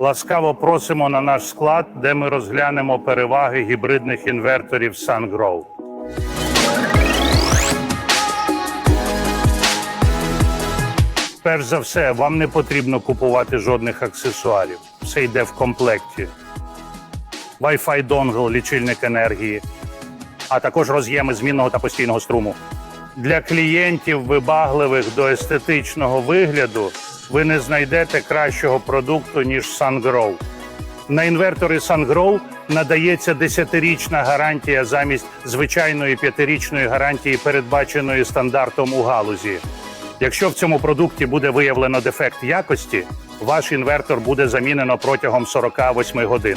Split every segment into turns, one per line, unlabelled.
Ласкаво просимо на наш склад, де ми розглянемо переваги гібридних інверторів SunGrow. Перш за все, вам не потрібно купувати жодних аксесуарів. Все йде в комплекті. Wi-Fi донгл, лічильник енергії, а також роз'єми змінного та постійного струму. Для клієнтів, вибагливих до естетичного вигляду, ви не знайдете кращого продукту, ніж SunGrow. На інвертори SunGrow надається 10-річна гарантія замість звичайної 5-річної гарантії, передбаченої стандартом у галузі. Якщо в цьому продукті буде виявлено дефект якості, ваш інвертор буде замінено протягом 48 годин.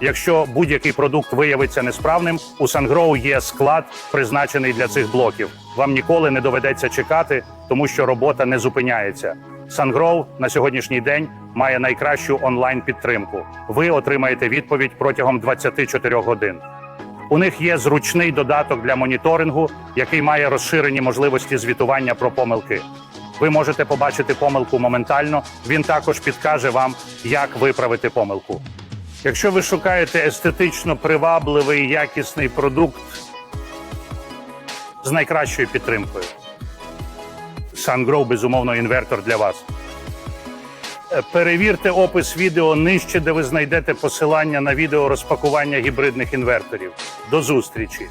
Якщо будь-який продукт виявиться несправним, у SunGrow є склад, призначений для цих блоків. Вам ніколи не доведеться чекати, тому що робота не зупиняється. SunGrow на сьогоднішній день має найкращу онлайн підтримку. Ви отримаєте відповідь протягом 24 годин. У них є зручний додаток для моніторингу, який має розширені можливості звітування про помилки. Ви можете побачити помилку моментально. Він також підкаже вам, як виправити помилку. Якщо ви шукаєте естетично привабливий якісний продукт з найкращою підтримкою, SunGrow, безумовно, інвертор для вас. Е, Перевірте опис відео нижче, де ви знайдете посилання на відео розпакування гібридних інверторів. До зустрічі!